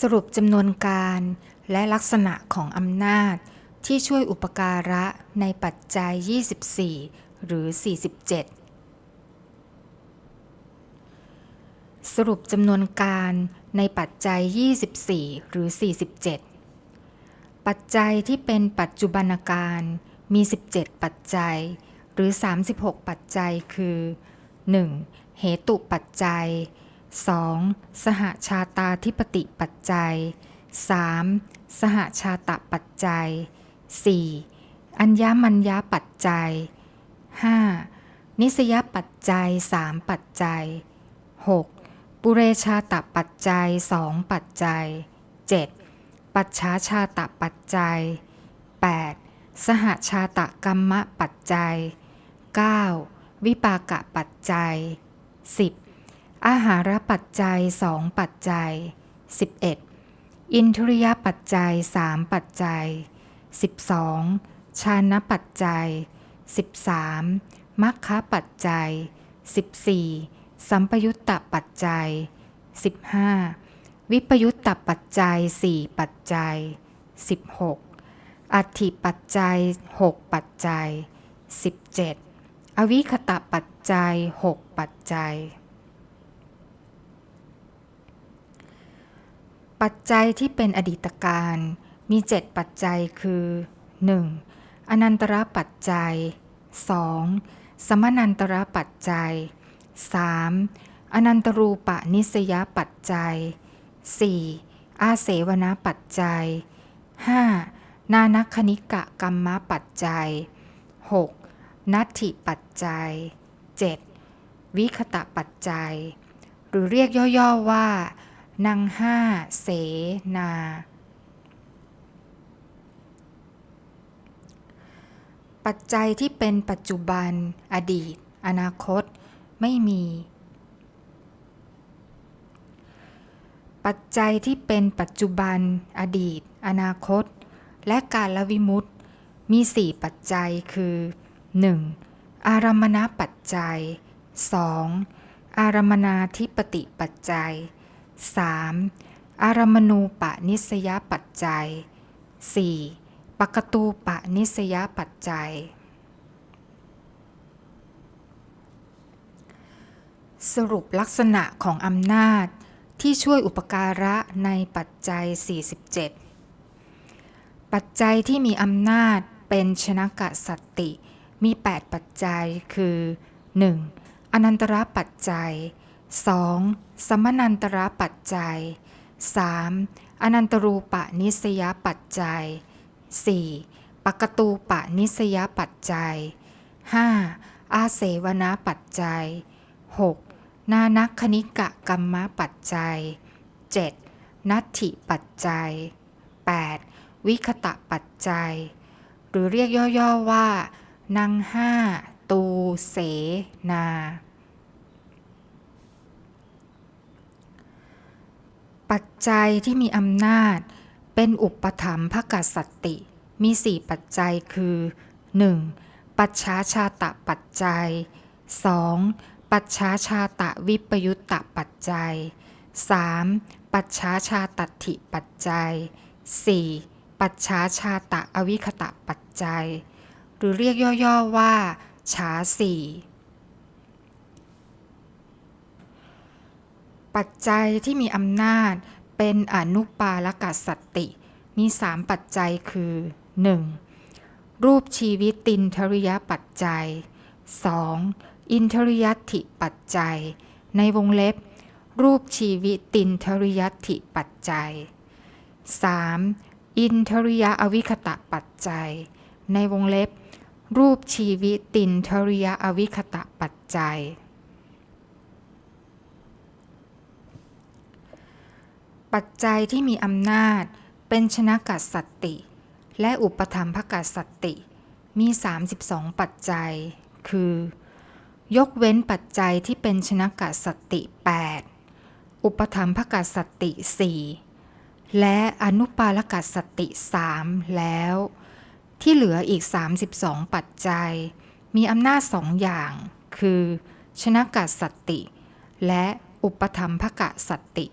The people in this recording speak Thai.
สรุปจำนวนการและลักษณะของอำนาจ ที่ช่วยอุปการะในปัจจัย 24 หรือ 47 สรุปจำนวนการในปัจจัย 24 หรือ 47 ปัจจัยที่เป็นปัจจุบันการมี 17 ปัจจัย หรือ 36 ปัจจัยคือ 1. เหตุปัจจัย 2. สหชาตาธิปติปัจจัย 3. สหชาตปัจจัย 4. อัญญมัญญาปัจจัย 5. นิสยปัจจัย 3 ปัจจัย 6. ปุเรชาตปัจจัย 2 ปัจจัย 7. ปัจฉาชาตปัจจัย 8. สหชาตกรรมะปัจจัย 9. วิปากะปัจจัย 10. อาหารปัจจัย2ปัจจัย 11. อินทริยปัจจัย3ปัจจัย 12. ชานปัจจัย 13. มัคคะปัจจัย 14. สัมปยุตตปัจจัย 15. วิปยุตตปัจจัย4ปัจจัย 16. อัตถิปัจจัย6ปัจจัย 17. อวิคตะปัจจัย6ปัจจัย ปัจจัยที่เป็นอดีตการมี 7 ปัจจัยคือ 1. อนันตระปัจจัย 2. สมนันตระปัจจัย 3. อนันตรูปนิสยปัจจัย 4. อาเสวนาปัจจัย 5. นานัคคณิกะกรรมปัจจัย 6. นัตถิปัจจัย 7. วิคตะปัจจัย หรือเรียกย่อๆว่า นังห้าเสนา ปัจจัยที่เป็นปัจจุบัน อดีต อนาคต ไม่มี ปัจจัยที่เป็นปัจจุบัน อดีต อนาคต และการละวิมุตมี 4 ปัจจัยคือ 1. อารมณปัจจัย 2. อารมนาธิปติปัจจัย 3. อารมณูปนิสยปัจจัย 4. ปกตูปนิสยปัจจัย สรุปลักษณะของอำนาจที่ช่วยอุปการะในปัจจัย 47 ปัจจัยที่มีอำนาจเป็นชนกะสัตติ มี 8 ปัจจัยคือ 1. อนันตระปัจจัย 2. สมนันตระปัจจัย 3. อนันตรูปะนิสยปัจจัย 4. ปกตูปะนิสยปัจจัย 5. อาเสวนาปัจจัย 6. นานักคณิกะกรรมปัจจัย 7. นัตถิปัจจัย 8. วิคตะปัจจัย หรือเรียกย่อๆว่า นังห้า ตู เสนา ปัจจัยที่มีอำนาจ เป็นอุปถัมภกสัตติ มี 4 ปัจจัยคือ 1. ปัจฉาชาตะปัจจัย 2. ปัจฉาชาตะวิปยุตตะปัจจัย 3. ปัจฉาชาตัติปัจจัย 4. ปัจฉาชาตะอวิคตะปัจจัย หรือเรียกย่อๆว่า ฉาสี่ ปัจจัยที่มีอำนาจเป็นอนุปาลกสัตติ มี 3 ปัจจัยคือ 1. รูปชีวิตตินทริยปัจจัย 2. อินทริยติปัจจัย ในวงเล็บ รูปชีวิตตินทริยติปัจจัย 3. อินทริยอวิคตะปัจจัย ในวงเล็บ รูปชีวิตตินทริยอวิคตะปัจจัย ปัจจัยที่มีอำนาจ เป็นชนะกัสสัตติ และอุปธรรมภกัสสัตติ มี 32 ปัจจัย คือ ยกเว้นปัจจัยที่เป็นชนะกัสสัตติ 8 อุปธรรมภกัสสัตติ 4 และอนุปาลกัสสัตติ 3 แล้ว ที่เหลืออีก 32 ปัจจัย มีอำนาจสองอย่าง คือ ชนะกัสสัตติ และอุปธรรมภกะสัตติ